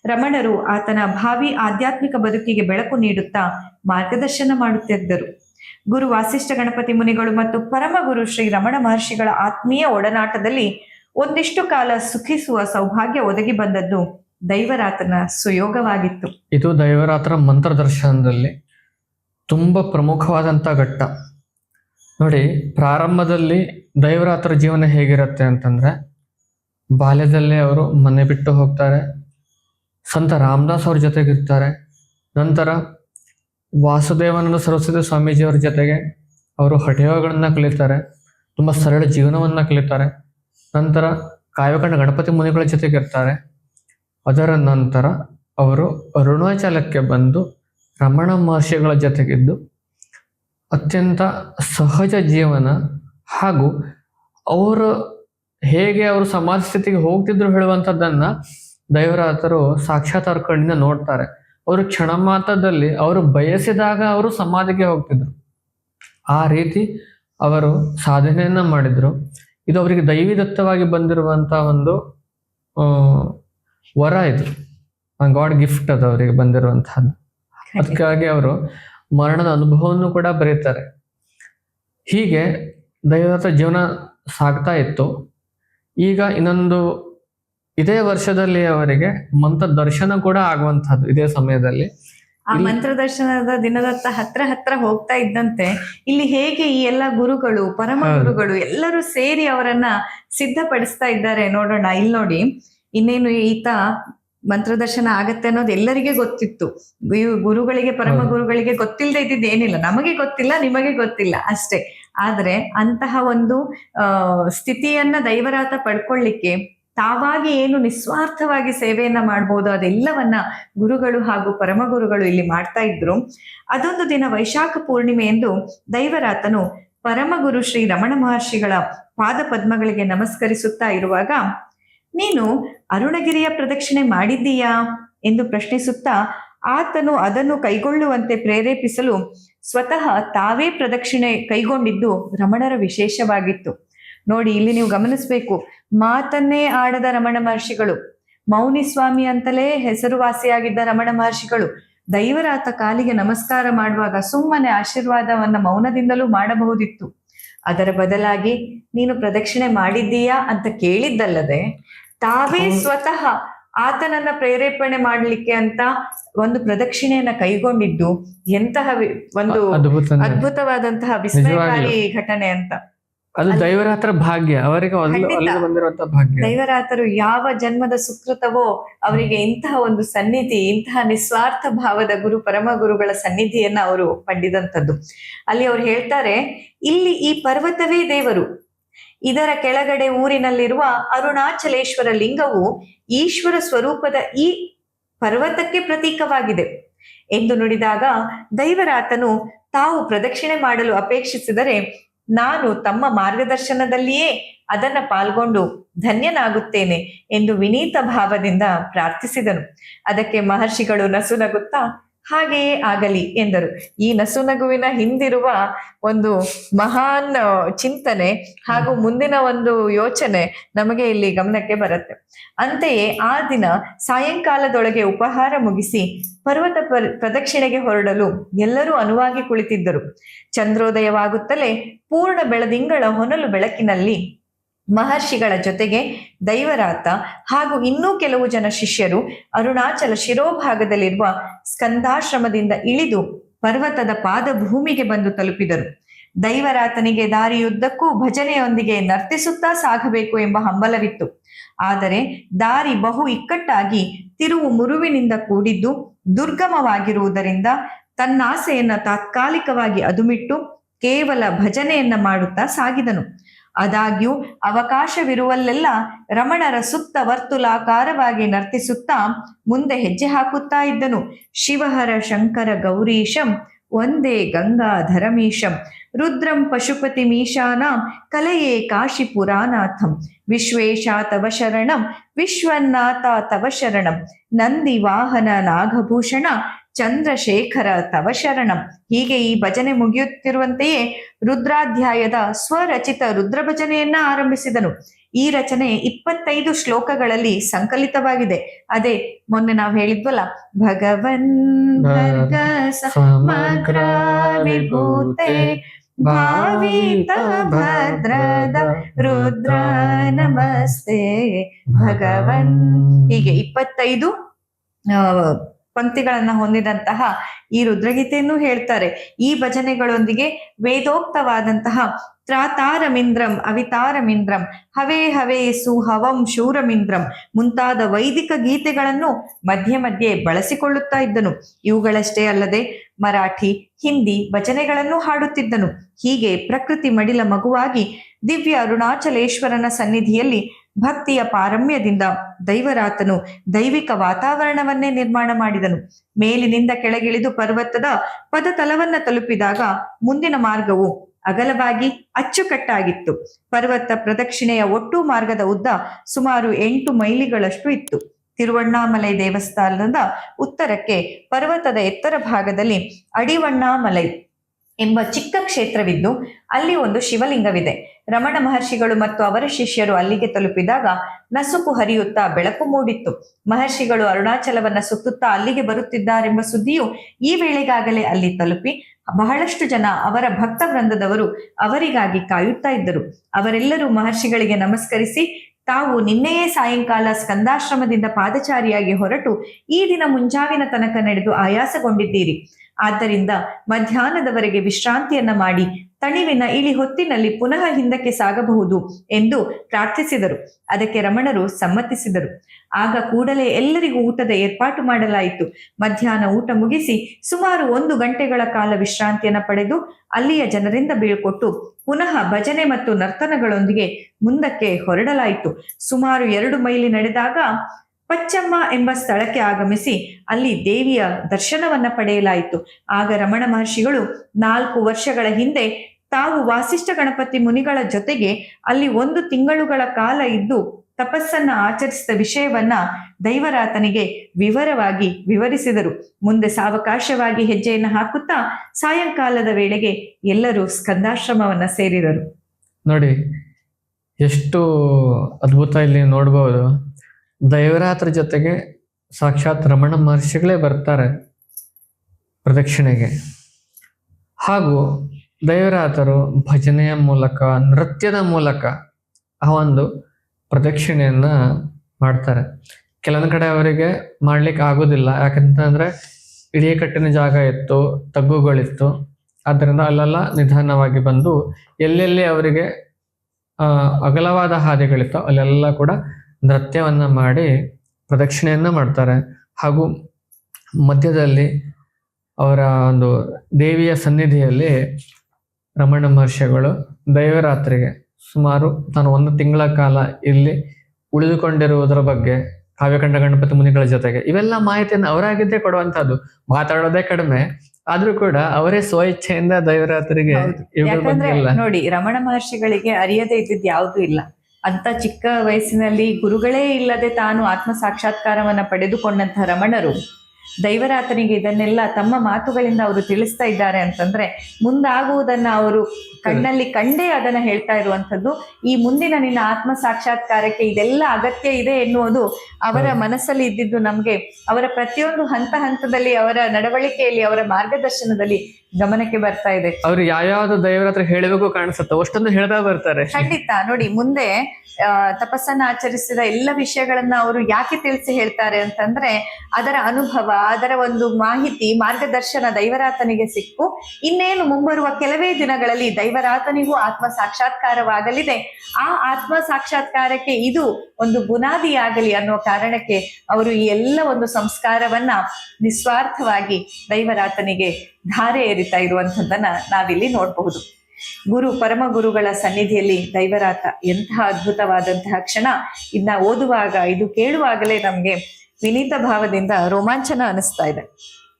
ರಮಣರು ಆತನ ಭಾವಿ ಆಧ್ಯಾತ್ಮಿಕ ಬದುಕಿಗೆ ಬೆಳಕು ನೀಡುತ್ತಾ ಮಾರ್ಗದರ್ಶನ ಮಾಡುತ್ತಿದ್ದರು. ಗುರು ವಾಸಿಷ್ಠ ಗಣಪತಿ ಮುನಿಗಳು ಮತ್ತು ಪರಮ ಗುರು ಶ್ರೀ ರಮಣ ಮಹರ್ಷಿಗಳ ಆತ್ಮೀಯ ಒಡನಾಟದಲ್ಲಿ ಒಂದಿಷ್ಟು ಕಾಲ ಸುಖಿಸುವ ಸೌಭಾಗ್ಯ ಒದಗಿ ಬಂದದ್ದು ದೈವರಾತನ ಸುಯೋಗವಾಗಿತ್ತು. ಇದು ದೈವರಾತ್ರ ಮಂತ್ರದರ್ಶನದಲ್ಲಿ ತುಂಬ ಪ್ರಮುಖವಾದಂಥ ಘಟ್ಟ. ನೋಡಿ, ಪ್ರಾರಂಭದಲ್ಲಿ ದೈವರಾತ್ರ ಜೀವನ ಹೇಗಿರುತ್ತೆ ಅಂತಂದ್ರೆ, ಬಾಲ್ಯದಲ್ಲೇ ಅವರು ಮನೆ ಬಿಟ್ಟು ಹೋಗ್ತಾರೆ. ಸಂತ ರಾಮದಾಸ್ ಅವ್ರ ಜೊತೆಗಿರ್ತಾರೆ ನಂತರ ವಾಸುದೇವಾನಂದ ಸರಸ್ವತಿ ಸ್ವಾಮೀಜಿಯವರ ಜೊತೆಗೆ ಅವರು ಹಠಯೋಗಗಳನ್ನ ಕಲಿತಾರೆ. ತುಂಬ ಸರಳ ಜೀವನವನ್ನು ಕಲಿತಾರೆ. ನಂತರ ಕಾಯಕಂಡ ಗಣಪತಿ ಮುನಿಗಳ ಜೊತೆಗಿರ್ತಾರೆ ಅದರ ನಂತರ ಅವರು ಅರುಣಾಚಲಕ್ಕೆ ಬಂದು ರಮಣ ಮಹರ್ಷಿಗಳ ಜೊತೆಗಿದ್ದು ಅತ್ಯಂತ ಸಹಜ ಜೀವನ ಹಾಗೂ ಅವರು ಹೇಗೆ ಅವರು ಸಮಾಜ ಸ್ಥಿತಿಗೆ ಹೋಗ್ತಿದ್ರು ಹೇಳುವಂಥದ್ದನ್ನ ದೈವರಾತರು ಸಾಕ್ಷಾತ್ ಕಣ್ಣಿಂದ ನೋಡ್ತಾರೆ. ಅವರು ಕ್ಷಣ ಮಾತ್ರದಲ್ಲಿ ಅವರು ಬಯಸಿದಾಗ ಅವರು ಸಮಾಧಿಗೆ ಹೋಗ್ತಿದ್ರು. ಆ ರೀತಿ ಅವರು ಸಾಧನೆಯನ್ನ ಮಾಡಿದ್ರು. ಇದು ಅವರಿಗೆ ದೈವಿದತ್ತವಾಗಿ ಬಂದಿರುವಂತ ಒಂದು ವರ ಇದು. ಗಾಡ್ ಗಿಫ್ಟ್ ಅದು ಅವರಿಗೆ ಬಂದಿರುವಂತಹದ್ದು. ಅದಕ್ಕಾಗಿ ಅವರು ಮರಣದ ಅನುಭವವನ್ನು ಕೂಡ ಬರೀತಾರೆ. ಹೀಗೆ ದೈವದತ್ತ ಜೀವನ ಸಾಗ್ತಾ ಇತ್ತು. ಈಗ ಇನ್ನೊಂದು ಇದೇ ವರ್ಷದಲ್ಲಿ ಅವರಿಗೆ ಮಂತ್ರ ದರ್ಶನ ಕೂಡ ಆಗುವಂತಹದ್ದು ಇದೇ ಸಮಯದಲ್ಲಿ. ಆ ಮಂತ್ರ ದರ್ಶನದ ದಿನದತ್ತ ಹತ್ರ ಹತ್ರ ಹೋಗ್ತಾ ಇದ್ದಂತೆ ಇಲ್ಲಿ ಹೇಗೆ ಈ ಎಲ್ಲ ಗುರುಗಳು ಪರಮ ಗುರುಗಳು ಎಲ್ಲರೂ ಸೇರಿ ಅವರನ್ನ ಸಿದ್ಧಪಡಿಸ್ತಾ ಇದ್ದಾರೆ ನೋಡೋಣ. ಇಲ್ಲಿ ನೋಡಿ ಇನ್ನೇನು ಈತ ಮಂತ್ರ ದರ್ಶನ ಆಗತ್ತೆ ಅನ್ನೋದು ಎಲ್ಲರಿಗೆ ಗೊತ್ತಿತ್ತು. ಗುರುಗಳಿಗೆ ಪರಮ. ಗುರುಗಳಿಗೆ ಗೊತ್ತಿಲ್ಲದೆ ಇದ್ದಿದ್ದು ಏನಿಲ್ಲ. ನಮಗೆ ಗೊತ್ತಿಲ್ಲ ನಿಮಗೆ ಗೊತ್ತಿಲ್ಲ ಅಷ್ಟೇ. ಆದ್ರೆ ಅಂತಹ ಒಂದು ಆ ಸ್ಥಿತಿಯನ್ನ ದೈವರಾತ ಪಡ್ಕೊಳ್ಳಿಕ್ಕೆ ತಾವಾಗಿ ಏನು ನಿಸ್ವಾರ್ಥವಾಗಿ ಸೇವೆಯನ್ನ ಮಾಡ್ಬೋದು ಅದೆಲ್ಲವನ್ನ ಗುರುಗಳು ಹಾಗೂ ಪರಮ ಗುರುಗಳು ಇಲ್ಲಿ ಮಾಡ್ತಾ ಇದ್ರು. ಅದೊಂದು ದಿನ ವೈಶಾಖ ಪೂರ್ಣಿಮೆ ಎಂದು ದೈವರಾತನು ಪರಮಗುರು ಶ್ರೀ ರಮಣ ಮಹರ್ಷಿಗಳ ಪಾದ ಪದ್ಮಗಳಿಗೆ ನಮಸ್ಕರಿಸುತ್ತಾ ಇರುವಾಗ ನೀನು ಅರುಣಗಿರಿಯ ಪ್ರದಕ್ಷಿಣೆ ಮಾಡಿದ್ದೀಯಾ ಎಂದು ಪ್ರಶ್ನಿಸುತ್ತಾ ಆತನು ಅದನ್ನು ಕೈಗೊಳ್ಳುವಂತೆ ಪ್ರೇರೇಪಿಸಲು ಸ್ವತಃ ತಾವೇ ಪ್ರದಕ್ಷಿಣೆ ಕೈಗೊಂಡಿದ್ದು ರಮಣರ ವಿಶೇಷವಾಗಿತ್ತು. ನೋಡಿ, ಇಲ್ಲಿ ನೀವು ಗಮನಿಸಬೇಕು. ಮಾತನ್ನೇ ಆಡದ ರಮಣ ಮಹರ್ಷಿಗಳು. ಮೌನಿ ಸ್ವಾಮಿ ಅಂತಲೇ ಹೆಸರುವಾಸಿಯಾಗಿದ್ದ ರಮಣ ಮಹರ್ಷಿಗಳು ದೈವರಾತ ಕಾಲಿಗೆ ನಮಸ್ಕಾರ ಮಾಡುವಾಗ ಸುಮ್ಮನೆ ಆಶೀರ್ವಾದವನ್ನ ಮೌನದಿಂದಲೂ ಮಾಡಬಹುದಿತ್ತು. ಅದರ ಬದಲಾಗಿ, ನೀನು ಪ್ರದಕ್ಷಿಣೆ ಮಾಡಿದ್ದೀಯಾ ಅಂತ ಕೇಳಿದ್ದಲ್ಲದೆ ತಾವೇ ಸ್ವತಃ ಆತನನ್ನ ಪ್ರೇರೇಪಣೆ ಮಾಡ್ಲಿಕ್ಕೆ ಅಂತ ಒಂದು ಪ್ರದಕ್ಷಿಣೆಯನ್ನ ಕೈಗೊಂಡಿದ್ದು ಎಂತಹ ಒಂದು ಅದ್ಭುತ ಅದ್ಭುತವಾದಂತಹ ವಿಸ್ಮಯಕಾರಿ ಘಟನೆ ಅಂತ. ಅದು ದೈವರಾತ್ರ ಭಾಗ್ಯ. ಅವರಿಗೆ ಭಾಗ್ಯ. ದೈವರಾತರು ಯಾವ ಜನ್ಮದ ಸುಕೃತವೋ ಅವರಿಗೆ ಇಂತಹ ಒಂದು ಸನ್ನಿಧಿ ಇಂತಹ ನಿಸ್ವಾರ್ಥ ಭಾವದ ಗುರು ಪರಮ ಗುರುಗಳ ಸನ್ನಿಧಿಯನ್ನ ಅವರು ಪಡೆದಂಥದ್ದು. ಅಲ್ಲಿ ಅವ್ರು ಹೇಳ್ತಾರೆ ಇಲ್ಲಿ ಈ ಪರ್ವತವೇ ದೇವರು. ಇದರ ಕೆಳಗಡೆ ಊರಿನಲ್ಲಿರುವ ಅರುಣಾಚಲೇಶ್ವರ ಲಿಂಗವು ಈಶ್ವರ ಸ್ವರೂಪದ ಈ ಪರ್ವತಕ್ಕೆ ಪ್ರತೀಕವಾಗಿದೆ ಎಂದು ನುಡಿದಾಗ ದೈವರಾತನು ತಾವು ಪ್ರದಕ್ಷಿಣೆ ಮಾಡಲು ಅಪೇಕ್ಷಿಸಿದರೆ ನಾನು ತಮ್ಮ ಮಾರ್ಗದರ್ಶನದಲ್ಲಿಯೇ ಅದನ್ನ ಪಾಲ್ಗೊಂಡು ಧನ್ಯನಾಗುತ್ತೇನೆ ಎಂದು ವಿನೀತ ಭಾವದಿಂದ ಪ್ರಾರ್ಥಿಸಿದನು. ಅದಕ್ಕೆ ಮಹರ್ಷಿಗಳು ನಸುನಗುತ್ತಾ ಹಾಗೆಯೇ ಆಗಲಿ ಎಂದರು. ಈ ನಸುನಗುವಿನ ಹಿಂದಿರುವ ಒಂದು ಮಹಾನ್ ಚಿಂತನೆ ಹಾಗೂ ಮುಂದಿನ ಒಂದು ಯೋಚನೆ ನಮಗೆ ಇಲ್ಲಿ ಗಮನಕ್ಕೆ ಬರುತ್ತೆ. ಅಂತೆಯೇ ಆ ದಿನ ಸಾಯಂಕಾಲದೊಳಗೆ ಉಪಹಾರ ಮುಗಿಸಿ ಪರ್ವತ ಪ್ರ- ಪ್ರದಕ್ಷಿಣೆಗೆ ಹೊರಡಲು ಎಲ್ಲರೂ ಅನುವಾಗಿ ಕುಳಿತಿದ್ದರು. ಚಂದ್ರೋದಯವಾಗುತ್ತಲೇ ಪೂರ್ಣ ಬೆಳದಿಂಗಳ ಹೊನಲು ಬೆಳಕಿನಲ್ಲಿ ಮಹರ್ಷಿಗಳ ಜೊತೆಗೆ ದೈವರಾತ ಹಾಗೂ ಇನ್ನೂ ಕೆಲವು ಜನ ಶಿಷ್ಯರು ಅರುಣಾಚಲ ಶಿರೋಭಾಗದಲ್ಲಿರುವ ಸ್ಕಂದಾಶ್ರಮದಿಂದ ಇಳಿದು ಪರ್ವತದ ಪಾದಭೂಮಿಗೆ ಬಂದು ತಲುಪಿದರು. ದೈವರಾತನಿಗೆ ದಾರಿಯುದ್ದಕ್ಕೂ ಭಜನೆಯೊಂದಿಗೆ ನರ್ತಿಸುತ್ತಾ ಸಾಗಬೇಕು ಎಂಬ ಹಂಬಲವಿತ್ತು. ಆದರೆ ದಾರಿ ಬಹು ಇಕ್ಕಟ್ಟಾಗಿ ತಿರುವು ಮುರುವಿನಿಂದ ಕೂಡಿದ್ದು ದುರ್ಗಮವಾಗಿರುವುದರಿಂದ ತನ್ನಾಸೆಯನ್ನ ತಾತ್ಕಾಲಿಕವಾಗಿ ಅದುಮಿಟ್ಟು ಕೇವಲ ಭಜನೆಯನ್ನ ಮಾಡುತ್ತಾ ಸಾಗಿದನು. ಆದಾಗ್ಯೂ ಅವಕಾಶವಿರುವಲ್ಲೆಲ್ಲ ರಮಣರ ಸುತ್ತ ವರ್ತುಲಾಕಾರವಾಗಿ ನರ್ತಿಸುತ್ತಾ ಮುಂದೆ ಹೆಜ್ಜೆ ಹಾಕುತ್ತಾ ಇದ್ದನು. ಶಿವಹರ ಶಂಕರ ಗೌರೀಶಂ, ಒಂದೇ ಗಂಗಾಧರಮೀಶಂ, ರುದ್ರಂ ಪಶುಪತಿ ಮೀಶಾನ, ಕಲೆಯೇ ಕಾಶಿ ಪುರಾನಾಥಂ ವಿಶ್ವೇಶ ತವ ಶರಣಂ ವಿಶ್ವನಾಥ ತವ ಶರಣಂ, ನಂದಿ ವಾಹನ ನಾಗಭೂಷಣ ಚಂದ್ರಶೇಖರ ತವ ಶರಣಂ. ಹೀಗೆ ಈ ಭಜನೆ ಮುಗಿಯುತ್ತಿರುವಂತೆಯೇ ರುದ್ರಾಧ್ಯಾಯದ ಸ್ವರಚಿತ ರುದ್ರ ಭಜನೆಯನ್ನ ಆರಂಭಿಸಿದನು. ಈ ರಚನೆ ಇಪ್ಪತ್ತೈದು ಶ್ಲೋಕಗಳಲ್ಲಿ ಸಂಕಲಿತವಾಗಿದೆ. ಅದೇ ಮೊನ್ನೆ ನಾವು ಹೇಳಿದ್ವಲ್ಲ, ಭಗವನ್ ವಿಭೂತೆ ಭಾವಿತ ಭದ್ರದ ರುದ್ರ ನಮಸ್ತೆ. ಭಗವನ್ ಹೀಗೆ ಇಪ್ಪತ್ತೈದು ಪಂಕ್ತಿಗಳನ್ನ ಹೊಂದಿದಂತಹ ಈ ರುದ್ರಗೀತೆಯನ್ನು ಹೇಳ್ತಾರೆ. ಈ ಭಜನೆಗಳೊಂದಿಗೆ ವೇದೋಕ್ತವಾದಂತಹ ತ್ರಾತಾರಮಿಂದ್ರಂ, ಅವಿತಾರಮಿಂದ್ರಂ, ಹವೇ ಹವೇ ಸುಹವಂ ಶೂರಮಿಂದ್ರಂ ಮುಂತಾದ ವೈದಿಕ ಗೀತೆಗಳನ್ನು ಮಧ್ಯೆ ಮಧ್ಯೆ ಬಳಸಿಕೊಳ್ಳುತ್ತಾ ಇದ್ದನು. ಇವುಗಳಷ್ಟೇ ಅಲ್ಲದೆ ಮರಾಠಿ, ಹಿಂದಿ ಭಜನೆಗಳನ್ನು ಹಾಡುತ್ತಿದ್ದನು. ಹೀಗೆ ಪ್ರಕೃತಿ ಮಡಿಲ ಮಗುವಾಗಿ ದಿವ್ಯ ಅರುಣಾಚಲೇಶ್ವರನ ಸನ್ನಿಧಿಯಲ್ಲಿ ಭಕ್ತಿಯ ಪಾರಮ್ಯದಿಂದ ದೈವರಾತನು ದೈವಿಕ ವಾತಾವರಣವನ್ನೇ ನಿರ್ಮಾಣ ಮಾಡಿದನು. ಮೇಲಿನಿಂದ ಕೆಳಗಿಳಿದು ಪರ್ವತದ ಪದತಲವನ್ನ ತಲುಪಿದಾಗ ಮುಂದಿನ ಮಾರ್ಗವು ಅಗಲವಾಗಿ ಅಚ್ಚುಕಟ್ಟಾಗಿತ್ತು. ಪರ್ವತ ಪ್ರದಕ್ಷಿಣೆಯ ಒಟ್ಟು ಮಾರ್ಗದ ಉದ್ದ ಸುಮಾರು ಎಂಟು ಮೈಲಿಗಳಷ್ಟು ಇತ್ತು. ತಿರುವಣ್ಣಾಮಲೈ ದೇವಸ್ಥಾನದ ಉತ್ತರಕ್ಕೆ ಪರ್ವತದ ಎತ್ತರ ಭಾಗದಲ್ಲಿ ಅಡಿವಣ್ಣಾಮಲೈ ಎಂಬ ಚಿಕ್ಕ ಕ್ಷೇತ್ರವಿದ್ದು ಅಲ್ಲಿ ಒಂದು ಶಿವಲಿಂಗವಿದೆ. ರಮಣ ಮಹರ್ಷಿಗಳು ಮತ್ತು ಅವರ ಶಿಷ್ಯರು ಅಲ್ಲಿಗೆ ತಲುಪಿದಾಗ ನಸುಕು ಹರಿಯುತ್ತಾ ಬೆಳಕು ಮೂಡಿತ್ತು. ಮಹರ್ಷಿಗಳು ಅರುಣಾಚಲವನ್ನ ಸುತ್ತುತ್ತಾ ಅಲ್ಲಿಗೆ ಬರುತ್ತಿದ್ದಾರೆಂಬ ಸುದ್ದಿಯು ಈ ವೇಳೆಗಾಗಲೇ ಅಲ್ಲಿ ತಲುಪಿ ಬಹಳಷ್ಟು ಜನ ಅವರ ಭಕ್ತ ವೃಂದದವರು ಅವರಿಗಾಗಿ ಕಾಯುತ್ತಾ ಇದ್ದರು. ಅವರೆಲ್ಲರೂ ಮಹರ್ಷಿಗಳಿಗೆ ನಮಸ್ಕರಿಸಿ, ತಾವು ನಿನ್ನೆಯೇ ಸಾಯಂಕಾಲ ಸ್ಕಂದಾಶ್ರಮದಿಂದ ಪಾದಚಾರಿಯಾಗಿ ಹೊರಟು ಈ ದಿನ ಮುಂಜಾವಿನ ತನಕ ನಡೆದು ಆಯಾಸಗೊಂಡಿದ್ದೀರಿ. ಆದ್ದರಿಂದ ಮಧ್ಯಾಹ್ನದವರೆಗೆ ವಿಶ್ರಾಂತಿಯನ್ನ ಮಾಡಿ ತಣಿವಿನ ಇಳಿ ಹೊತ್ತಿನಲ್ಲಿ ಪುನಃ ಹಿಂದಕ್ಕೆ ಸಾಗಬಹುದು ಎಂದು ಪ್ರಾರ್ಥಿಸಿದರು. ಅದಕ್ಕೆ ರಮಣರು ಸಮ್ಮತಿಸಿದರು. ಆಗ ಕೂಡಲೇ ಎಲ್ಲರಿಗೂ ಊಟದ ಏರ್ಪಾಟು ಮಾಡಲಾಯಿತು. ಮಧ್ಯಾಹ್ನ ಊಟ ಮುಗಿಸಿ ಸುಮಾರು ಒಂದು ಗಂಟೆಗಳ ಕಾಲ ವಿಶ್ರಾಂತಿಯನ್ನು ಪಡೆದು ಅಲ್ಲಿಯ ಜನರಿಂದ ಬೀಳ್ಕೊಟ್ಟು ಪುನಃ ಭಜನೆ ಮತ್ತು ನರ್ತನಗಳೊಂದಿಗೆ ಮುಂದಕ್ಕೆ ಹೊರಡಲಾಯಿತು. ಸುಮಾರು ಎರಡು ಮೈಲಿ ನಡೆದಾಗ ಪಚ್ಚಮ್ಮ ಎಂಬ ಸ್ಥಳಕ್ಕೆ ಆಗಮಿಸಿ ಅಲ್ಲಿ ದೇವಿಯ ದರ್ಶನವನ್ನ ಪಡೆಯಲಾಯಿತು. ಆಗ ರಮಣ ಮಹರ್ಷಿಗಳು ನಾಲ್ಕು ವರ್ಷಗಳ ಹಿಂದೆ ತಾವು ವಾಸಿಷ್ಠ ಗಣಪತಿ ಮುನಿಗಳ ಜೊತೆಗೆ ಅಲ್ಲಿ ಒಂದು ತಿಂಗಳುಗಳ ಕಾಲ ಇದ್ದು ತಪಸ್ಸನ್ನ ಆಚರಿಸಿದ ವಿಷಯವನ್ನ ದೈವರಾತನಿಗೆ ವಿವರವಾಗಿ ವಿವರಿಸಿದರು. ಮುಂದೆ ಸಾವಕಾಶವಾಗಿ ಹೆಜ್ಜೆಯನ್ನು ಹಾಕುತ್ತಾ ಸಾಯಂಕಾಲದ ವೇಳೆಗೆ ಎಲ್ಲರೂ ಸ್ಕಂದಾಶ್ರಮವನ್ನ ಸೇರಿದರು. ನೋಡಿ, ಎಷ್ಟು ಅದ್ಭುತ ಇಲ್ಲಿ ನೋಡ್ಬೋದು. ದೈವರಾತ್ರ ಜೊತೆಗೆ ಸಾಕ್ಷಾತ್ ರಮಣ ಮಹರ್ಷಿಗಳೇ ಬರ್ತಾರೆ ಪ್ರದಕ್ಷಿಣೆಗೆ. ಹಾಗೂ ದೈವರಾತರು ಭಜನೆಯ ಮೂಲಕ, ನೃತ್ಯದ ಮೂಲಕ ಆ ಒಂದು ಪ್ರದಕ್ಷಿಣೆಯನ್ನ ಮಾಡ್ತಾರೆ. ಕೆಲವೊಂದು ಕಡೆ ಅವರಿಗೆ ಮಾಡ್ಲಿಕ್ಕೆ ಆಗೋದಿಲ್ಲ. ಯಾಕಂತಂದ್ರೆ ಇಡೀ ಕಟ್ಟಿನ ಜಾಗ ಇತ್ತು, ತಗ್ಗುಗಳಿತ್ತು. ಆದ್ದರಿಂದ ಅಲ್ಲೆಲ್ಲ ನಿಧಾನವಾಗಿ ಬಂದು ಎಲ್ಲೆಲ್ಲಿ ಅವರಿಗೆ ಅಗಲವಾದ ಹಾದಿಗಳಿತ್ತು ಅಲ್ಲೆಲ್ಲ ಕೂಡ ನೃತ್ಯವನ್ನ ಮಾಡಿ ಪ್ರದಕ್ಷಿಣೆಯನ್ನು ಮಾಡ್ತಾರೆ. ಹಾಗೂ ಮಧ್ಯದಲ್ಲಿ ಅವರ ಒಂದು ದೇವಿಯ ಸನ್ನಿಧಿಯಲ್ಲಿ ರಮಣ ಮಹರ್ಷಿಗಳು ದೈವರಾತ್ರಿಗೆ ಸುಮಾರು ತಾನು ಒಂದು ತಿಂಗಳ ಕಾಲ ಇಲ್ಲಿ ಉಳಿದುಕೊಂಡಿರುವುದರ ಬಗ್ಗೆ ಕಾವ್ಯಕಂಡ ಗಣಪತಿ ಮುನಿಗಳ ಜೊತೆಗೆ ಇವೆಲ್ಲ ಮಾಹಿತಿಯನ್ನು ಅವರಾಗಿದ್ದೇ ಕೊಡುವಂತಹದ್ದು ಮಾತಾಡೋದೇ ಕಡಿಮೆ. ಆದ್ರೂ ಕೂಡ ಅವರೇ ಸ್ವಇಚ್ಛೆಯಿಂದ ದೈವರಾತ್ರಿಗೆ ನೋಡಿ ರಮಣ ಮಹರ್ಷಿಗಳಿಗೆ ಅರಿಯದೇ ಇದ್ದಿದ್ದು ಯಾವುದು ಇಲ್ಲ. ಅಂತ ಚಿಕ್ಕ ವಯಸ್ಸಿನಲ್ಲಿ ಗುರುಗಳೇ ಇಲ್ಲದೆ ತಾನು ಆತ್ಮ ಸಾಕ್ಷಾತ್ಕಾರವನ್ನ ಪಡೆದುಕೊಂಡಂತಹ ರಮಣರು ದೈವರಾತನಿಗೆ ಇದನ್ನೆಲ್ಲ ತಮ್ಮ ಮಾತುಗಳಿಂದ ಅವರು ತಿಳಿಸ್ತಾ ಇದ್ದಾರೆ ಅಂತಂದ್ರೆ ಮುಂದಾಗುವುದನ್ನ ಅವರು ಕಣ್ಣಲ್ಲಿ ಕಂಡೇ ಅದನ್ನ ಹೇಳ್ತಾ ಇರುವಂಥದ್ದು ಈ ಮುಂದಿನ ನಿನ್ನ ಆತ್ಮ ಸಾಕ್ಷಾತ್ಕಾರಕ್ಕೆ ಇದೆಲ್ಲ ಅಗತ್ಯ ಇದೆ ಎನ್ನುವುದು ಅವರ. ಮನಸ್ಸಲ್ಲಿ ಇದ್ದಿದ್ದು ನಮ್ಗೆ ಅವರ ಪ್ರತಿಯೊಂದು ಹಂತ ಹಂತದಲ್ಲಿ ಅವರ ನಡವಳಿಕೆಯಲ್ಲಿ ಅವರ ಮಾರ್ಗದರ್ಶನದಲ್ಲಿ ಗಮನಕ್ಕೆ ಬರ್ತಾ ಇದೆ. ಅವ್ರು ಯಾವ್ಯಾವ್ದು ಹತ್ರ ಹೇಳಬೇಕು ಕಾಣಿಸುತ್ತೆ ಅಷ್ಟೊಂದು ಹೇಳ್ತಾ ಬರ್ತಾರೆ. ಖಂಡಿತ. ನೋಡಿ ಮುಂದೆ ತಪಸ್ಸನ್ನು ತಪಸ್ಸನ್ನ ಆಚರಿಸಿದ ಎಲ್ಲ ವಿಷಯಗಳನ್ನ ಅವರು ಯಾಕೆ ತಿಳಿಸಿ ಹೇಳ್ತಾರೆ ಅಂತಂದ್ರೆ ಅದರ ಅನುಭವ ಅದರ ಒಂದು ಮಾಹಿತಿ ಮಾರ್ಗದರ್ಶನ ದೈವರಾತನಿಗೆ ಸಿಕ್ಕು. ಇನ್ನೇನು ಮುಂಬರುವ ಕೆಲವೇ ದಿನಗಳಲ್ಲಿ ದೈವರಾತನಿಗೂ ಆತ್ಮ ಸಾಕ್ಷಾತ್ಕಾರವಾಗಲಿದೆ. ಆ ಆತ್ಮ ಸಾಕ್ಷಾತ್ಕಾರಕ್ಕೆ ಇದು ಒಂದು ಬುನಾದಿಯಾಗಲಿ ಅನ್ನೋ ಕಾರಣಕ್ಕೆ ಅವರು ಈ ಎಲ್ಲ ಒಂದು ಸಂಸ್ಕಾರವನ್ನ ನಿಸ್ವಾರ್ಥವಾಗಿ ದೈವರಾತನಿಗೆ ಧಾರೆ ಏರಿತಾ ಇರುವಂಥದ್ದನ್ನ ನಾವಿಲ್ಲಿ ನೋಡಬಹುದು. ಗುರು ಪರಮ ಗುರುಗಳ ಸನ್ನಿಧಿಯಲ್ಲಿ ದೈವರಾತ ಎಂತಹ ಅದ್ಭುತವಾದಂತಹ ಕ್ಷಣ ಇನ್ನ ಓದುವಾಗ, ಇದು ಕೇಳುವಾಗಲೇ ನಮ್ಗೆ ವಿನೀತ ಭಾವದಿಂದ ರೋಮಾಂಚನ ಅನಿಸ್ತಾ ಇದೆ.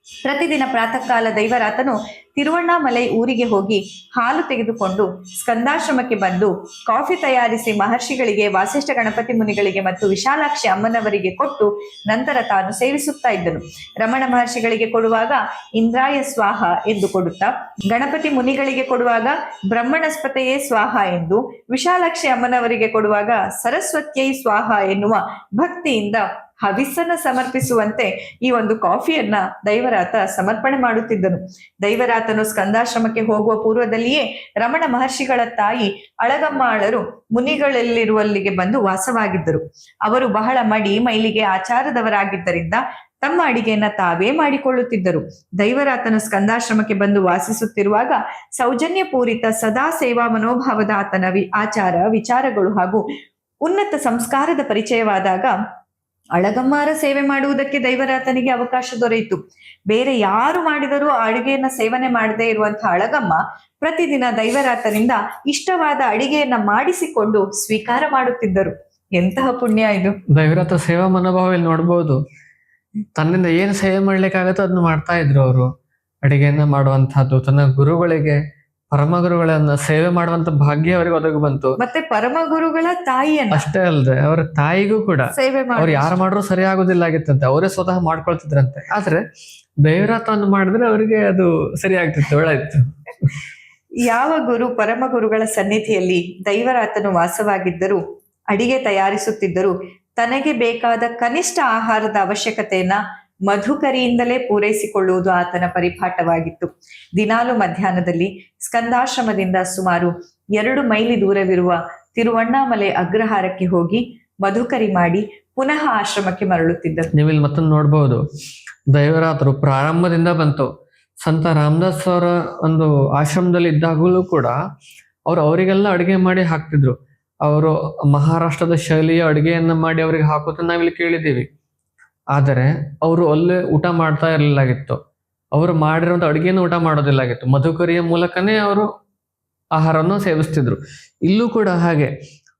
ಪ್ರತಿದಿನ ಪ್ರಾತಃ ಕಾಲ ದೈವರಾತನು ತಿರುವಣ್ಣಾಮಲೈ ಊರಿಗೆ ಹೋಗಿ ಹಾಲು ತೆಗೆದುಕೊಂಡು ಸ್ಕಂದಾಶ್ರಮಕ್ಕೆ ಬಂದು ಕಾಫಿ ತಯಾರಿಸಿ ಮಹರ್ಷಿಗಳಿಗೆ, ವಾಸಿಷ್ಠ ಗಣಪತಿ ಮುನಿಗಳಿಗೆ ಮತ್ತು ವಿಶಾಲಾಕ್ಷಿ ಅಮ್ಮನವರಿಗೆ ಕೊಟ್ಟು ನಂತರ ತಾನು ಸೇವಿಸುತ್ತಾ ಇದ್ದನು. ರಮಣ ಮಹರ್ಷಿಗಳಿಗೆ ಕೊಡುವಾಗ ಇಂದ್ರಾಯ ಸ್ವಾಹ ಎಂದು ಕೊಡುತ್ತಾ, ಗಣಪತಿ ಮುನಿಗಳಿಗೆ ಕೊಡುವಾಗ ಬ್ರಹ್ಮಣಸ್ಪತೆಯೇ ಸ್ವಾಹ ಎಂದು, ವಿಶಾಲಾಕ್ಷಿ ಅಮ್ಮನವರಿಗೆ ಕೊಡುವಾಗ ಸರಸ್ವತ್ಯೈ ಸ್ವಾಹ ಎನ್ನುವ ಭಕ್ತಿಯಿಂದ ಹವಿಸ್ಸನ್ನ ಸಮರ್ಪಿಸುವಂತೆ ಈ ಒಂದು ಕಾಫಿಯನ್ನ ದೈವರಾತ ಸಮರ್ಪಣೆ ಮಾಡುತ್ತಿದ್ದನು. ದೈವರಾತನು ಸ್ಕಂದಾಶ್ರಮಕ್ಕೆ ಹೋಗುವ ಪೂರ್ವದಲ್ಲಿಯೇ ರಮಣ ಮಹರ್ಷಿಗಳ ತಾಯಿ ಅಳಗಮ್ಮಾಳರು ಮುನಿಗಳಲ್ಲಿರುವಲ್ಲಿಗೆ ಬಂದು ವಾಸವಾಗಿದ್ದರು. ಅವರು ಬಹಳ ಮಡಿ ಮೈಲಿಗೆ ಆಚಾರದವರಾಗಿದ್ದರಿಂದ ತಮ್ಮ ಅಡಿಗೆಯನ್ನ ತಾವೇ ಮಾಡಿಕೊಳ್ಳುತ್ತಿದ್ದರು. ದೈವರಾತನು ಸ್ಕಂದಾಶ್ರಮಕ್ಕೆ ಬಂದು ವಾಸಿಸುತ್ತಿರುವಾಗ ಸೌಜನ್ಯ ಪೂರಿತ ಸದಾ ಸೇವಾ ಮನೋಭಾವದ ಆತನ ವಿ ಆಚಾರ, ವಿಚಾರಗಳು ಹಾಗೂ ಉನ್ನತ ಸಂಸ್ಕಾರದ ಪರಿಚಯವಾದಾಗ ಅಳಗಮ್ಮಾರ ಸೇವೆ ಮಾಡುವುದಕ್ಕೆ ದೈವರಾತನಿಗೆ ಅವಕಾಶ ದೊರೆಯಿತು. ಬೇರೆ ಯಾರು ಮಾಡಿದರೂ ಅಡುಗೆಯನ್ನ ಸೇವನೆ ಮಾಡದೇ ಇರುವಂತಹ ಅಳಗಮ್ಮ ಪ್ರತಿದಿನ ದೈವರಾತನಿಂದ ಇಷ್ಟವಾದ ಅಡಿಗೆಯನ್ನ ಮಾಡಿಸಿಕೊಂಡು ಸ್ವೀಕಾರ ಮಾಡುತ್ತಿದ್ದರು. ಎಂತಹ ಪುಣ್ಯ ಇದು. ದೈವರಾತ ಸೇವಾ ಮನೋಭಾವ ಇಲ್ಲಿ ನೋಡ್ಬೋದು. ತನ್ನಿಂದ ಏನು ಸೇವೆ ಮಾಡ್ಲಿಕ್ಕಾಗತ್ತೋ ಅದನ್ನ ಮಾಡ್ತಾ ಇದ್ರು ಅವರು. ಅಡಿಗೆಯನ್ನ ಮಾಡುವಂತಹದ್ದು, ತನ್ನ ಗುರುಗಳಿಗೆ ಪರಮ ಗುರುಗಳನ್ನ ಸೇವೆ ಮಾಡುವಂತ ಭಾಗ್ಯ ಅವರಿಗೆ ಒದಗಿ ಬಂತು. ಮತ್ತೆ ಪರಮ ಗುರುಗಳ ತಾಯಿಯನ್ನ ಅಷ್ಟೇ ಅಲ್ಲದೆ ಅವರ ತಾಯಿಗೂ ಕೂಡ ಸೇವೆ ಅವ್ರು ಯಾರು ಮಾಡ್ರು ಸರಿ ಆಗುದಿಲ್ಲ ಆಗಿತ್ತಂತೆ. ಅವರೇ ಸ್ವತಃ ಮಾಡ್ಕೊಳ್ತಿದ್ರಂತೆ. ಆದ್ರೆ ದೈವರಾತವನ್ನು ಮಾಡಿದ್ರೆ ಅವರಿಗೆ ಅದು ಸರಿ ಆಗ್ತಿತ್ತು ಒಳ್ಳೆಯಿತ್ತು ಯಾವ ಗುರು ಪರಮ ಗುರುಗಳ ಸನ್ನಿಧಿಯಲ್ಲಿ ದೈವರಾತನು ವಾಸವಾಗಿದ್ದರೂ ಅಡಿಗೆ ತಯಾರಿಸುತ್ತಿದ್ದರು ತನಗೆ ಬೇಕಾದ ಕನಿಷ್ಠ ಆಹಾರದ ಅವಶ್ಯಕತೆಯನ್ನ ಮಧುಕರಿಯಿಂದಲೇ ಪೂರೈಸಿಕೊಳ್ಳುವುದು ಆತನ ಪರಿಪಾಠವಾಗಿತ್ತು. ದಿನಾಲು ಮಧ್ಯಾಹ್ನದಲ್ಲಿ ಸ್ಕಂದಾಶ್ರಮದಿಂದ ಸುಮಾರು ಎರಡು ಮೈಲಿ ದೂರವಿರುವ ತಿರುವಣ್ಣಾಮಲೆ ಅಗ್ರಹಾರಕ್ಕೆ ಹೋಗಿ ಮಧುಕರಿ ಮಾಡಿ ಪುನಃ ಆಶ್ರಮಕ್ಕೆ ಮರಳುತ್ತಿದ್ದ ನೀವಿಲ್ಲಿ ಮತ್ತೊಂದು ನೋಡಬಹುದು ದೈವರಾತ್ರು ಪ್ರಾರಂಭದಿಂದ ಬಂತು. ಸಂತ ರಾಮದಾಸ್ ಅವರ ಒಂದು ಆಶ್ರಮದಲ್ಲಿ ಇದ್ದಾಗಲೂ ಕೂಡ ಅವ್ರು ಅವರಿಗೆಲ್ಲ ಅಡುಗೆ ಮಾಡಿ ಹಾಕ್ತಿದ್ರು. ಅವರು ಮಹಾರಾಷ್ಟ್ರದ ಶೈಲಿಯ ಅಡುಗೆಯನ್ನ ಮಾಡಿ ಅವರಿಗೆ ಹಾಕೋದನ್ನ ನಾವಿಲ್ಲಿ ಕೇಳಿದ್ದೀವಿ. ಆದರೆ ಅವರು ಅಲ್ಲೇ ಊಟ ಮಾಡ್ತಾ ಇರಲಿಲ್ಲಾಗಿತ್ತು. ಅವರು ಮಾಡಿರುವಂಥ ಅಡುಗೆಯನ್ನು ಊಟ ಮಾಡೋದಿಲ್ಲಾಗಿತ್ತು. ಮಧುಕರಿಯ ಮೂಲಕನೇ ಅವರು ಆಹಾರವನ್ನು ಸೇವಿಸ್ತಿದ್ರು. ಇಲ್ಲೂ ಕೂಡ ಹಾಗೆ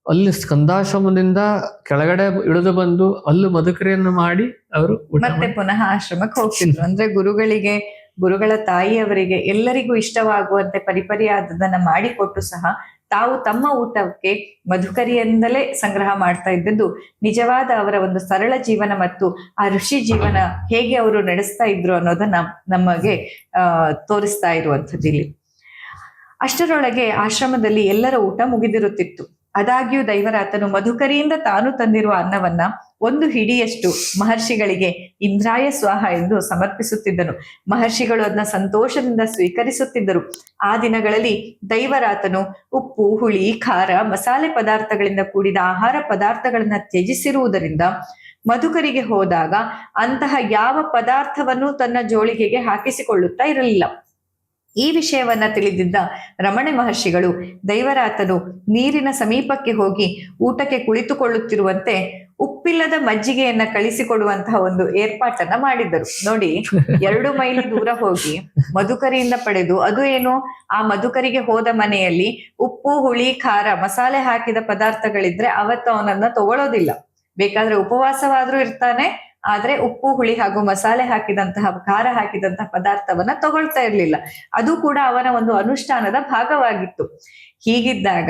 ಅಲ್ಲಿ ಸ್ಕಂದಾಶ್ರಮದಿಂದ ಕೆಳಗಡೆ ಇಳಿದು ಬಂದು ಅಲ್ಲೂ ಮಧುಕರಿಯನ್ನು ಮಾಡಿ ಅವರು ಮತ್ತೆ ಪುನಃ ಆಶ್ರಮಕ್ಕೆ ಹೋಗ್ತಿದ್ರು. ಅಂದ್ರೆ ಗುರುಗಳಿಗೆ ಗುರುಗಳ ತಾಯಿಯವರಿಗೆ ಎಲ್ಲರಿಗೂ ಇಷ್ಟವಾಗುವಂತೆ ಪರಿಪರಿಯಾದದನ್ನ ಮಾಡಿಕೊಟ್ಟು ಸಹ ತಾವು ತಮ್ಮ ಊಟಕ್ಕೆ ಮಧುಕರಿಯಿಂದಲೇ ಸಂಗ್ರಹ ಮಾಡ್ತಾ ಇದ್ದದ್ದು ನಿಜವಾದ ಅವರ ಒಂದು ಸರಳ ಜೀವನ ಮತ್ತು ಆ ಋಷಿ ಜೀವನ ಹೇಗೆ ಅವರು ನಡೆಸ್ತಾ ಇದ್ರು ಅನ್ನೋದನ್ನ ನಮಗೆ ತೋರಿಸ್ತಾ ಇರುವಂಥದ್ದು ಇಲ್ಲಿ ಅಷ್ಟರೊಳಗೆ ಆಶ್ರಮದಲ್ಲಿ ಎಲ್ಲರ ಊಟ ಮುಗಿದಿರುತ್ತಿತ್ತು. ಆದಾಗ್ಯೂ ದೈವರಾತನು ಮಧುಕರಿಯಿಂದ ತಾನು ತಂದಿರುವ ಅನ್ನವನ್ನ ಒಂದು ಹಿಡಿಯಷ್ಟು ಮಹರ್ಷಿಗಳಿಗೆ ಇಂದ್ರಾಯ ಸ್ವಾಹ ಎಂದು ಸಮರ್ಪಿಸುತ್ತಿದ್ದನು. ಮಹರ್ಷಿಗಳು ಅದನ್ನ ಸಂತೋಷದಿಂದ ಸ್ವೀಕರಿಸುತ್ತಿದ್ದರು. ಆ ದಿನಗಳಲ್ಲಿ ದೈವರಾತನು ಉಪ್ಪು, ಹುಳಿ, ಖಾರ, ಮಸಾಲೆ ಪದಾರ್ಥಗಳಿಂದ ಕೂಡಿದ ಆಹಾರ ಪದಾರ್ಥಗಳನ್ನ ತ್ಯಜಿಸಿರುವುದರಿಂದ ಮಧುಕರಿಗೆ ಹೋದಾಗ ಅಂತಹ ಯಾವ ಪದಾರ್ಥವನ್ನು ತನ್ನ ಜೋಳಿಗೆಗೆ ಹಾಕಿಸಿಕೊಳ್ಳುತ್ತಾ ಇರಲಿಲ್ಲ. ಈ ವಿಷಯವನ್ನ ತಿಳಿದಿದ್ದ ರಮಣ ಮಹರ್ಷಿಗಳು ದೈವರಾತನು ನೀರಿನ ಸಮೀಪಕ್ಕೆ ಹೋಗಿ ಊಟಕ್ಕೆ ಕುಳಿತುಕೊಳ್ಳುತ್ತಿರುವಂತೆ ಉಪ್ಪಿಲ್ಲದ ಮಜ್ಜಿಗೆಯನ್ನ ಕಳಿಸಿಕೊಡುವಂತಹ ಒಂದು ಏರ್ಪಾಟನ್ನ ಮಾಡಿದ್ದರು. ನೋಡಿ, ಎರಡು ಮೈಲಿ ದೂರ ಹೋಗಿ ಮಧುಕರಿಯಿಂದ ಪಡೆದು, ಅದು ಏನು? ಆ ಮಧುಕರಿಗೆ ಹೋದ ಮನೆಯಲ್ಲಿ ಉಪ್ಪು, ಹುಳಿ, ಖಾರ, ಮಸಾಲೆ ಹಾಕಿದ ಪದಾರ್ಥಗಳಿದ್ರೆ ಅವತ್ತು ಅವನನ್ನ ತಗೊಳ್ಳೋದಿಲ್ಲ ಬೇಕಾದ್ರೆ ಉಪವಾಸವಾದ್ರೂ ಇರ್ತಾನೆ ಆದ್ರೆ ಉಪ್ಪು ಹುಳಿ ಹಾಗೂ ಮಸಾಲೆ ಹಾಕಿದಂತಹ ಖಾರ ಹಾಕಿದಂತಹ ಪದಾರ್ಥವನ್ನ ತಗೊಳ್ತಾ ಇರ್ಲಿಲ್ಲ. ಅದು ಕೂಡ ಅವನ ಒಂದು ಅನುಷ್ಠಾನದ ಭಾಗವಾಗಿತ್ತು. ಹೀಗಿದ್ದಾಗ